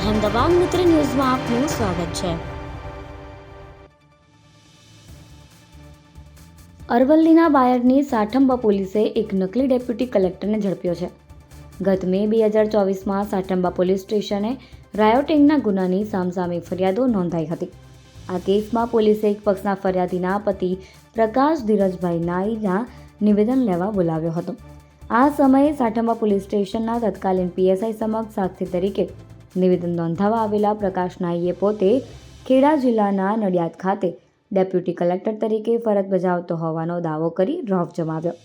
અહેમદાબાદ મિત્ર ન્યૂઝમાં આપનું સ્વાગત છે. અરવલ્લીના બાયડની સાઠંબા પોલીસે એક નકલી ડેપ્યુટી કલેક્ટરને ઝડપ્યો છે. ગત મે બે હજાર ચોવીસમાં સાઠંબા પોલીસ સ્ટેશને રાયોટિંગના ગુનાની સામસામે ફરિયાદો નોંધાઈ હતી. આ કેસમાં પોલીસે એક પક્ષના ફરિયાદીના પતિ પ્રકાશ ધીરજભાઈ નાઈના નિવેદન લેવા બોલાવ્યો હતો. આ સમયે સાઠંબા પોલીસ સ્ટેશનના તત્કાલીન પીએસઆઈ સમક્ષ સાક્ષી તરીકે નિવેદન નોંધાવવા આવેલા પ્રકાશ નાઈએ પોતે ખેડા જિલ્લાના નડિયાદ ખાતે ડેપ્યુટી કલેક્ટર તરીકે ફરજ બજાવતો હોવાનો દાવો કરી રોફ જમાવ્યો.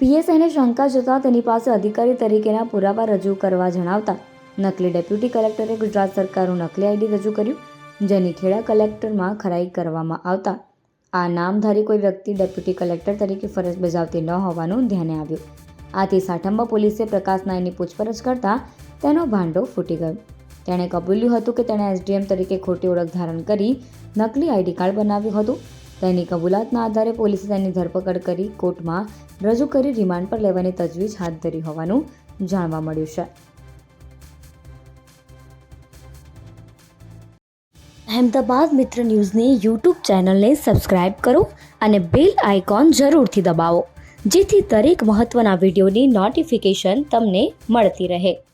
પીએસઆઈને શંકા જતા તેની પાસે અધિકારી તરીકેના પુરાવા રજૂ કરવા જણાવતા નકલી ડેપ્યુટી કલેક્ટરે ગુજરાત સરકારનું નકલી આઈડી રજૂ કર્યું, જેની ખેડા કલેક્ટરમાં ખરાઈ કરવામાં આવતા. આ નામધારી કોઈ વ્યક્તિ ડેપ્યુટી કલેક્ટર તરીકે ફરજ બજાવતી ન હોવાનું ધ્યાને આવ્યું. આથી સાઠંબા પોલીસે પ્રકાશ નાયની પૂછપરછ કરતા તેનો ભાંડો ફૂટી ગયો. તેણે કબૂલ્યું હતું કે તેણે એસડીએમ તરીકે ખોટી ઓળખ ધારણ કરી નકલી આઈડી કાર્ડ બનાવ્યું હતું. તેની કબૂલાતના આધારે પોલીસે તેની ધરપકડ કરી કોર્ટમાં રજૂ કરી રિમાન્ડ પર લેવાની તજવીજ હાથ ધરી હોવાનું જાણવા મળ્યું છે. અહેમદાબાદ મિત્ર ન્યૂઝની યુટ્યુબ ચેનલને સબસ્ક્રાઇબ કરો અને બેલ આઇકોન જરૂરથી દબાવો, જેથી દરેક મહત્ત્વના વિડીયોની નોટિફિકેશન તમને મળતી રહે.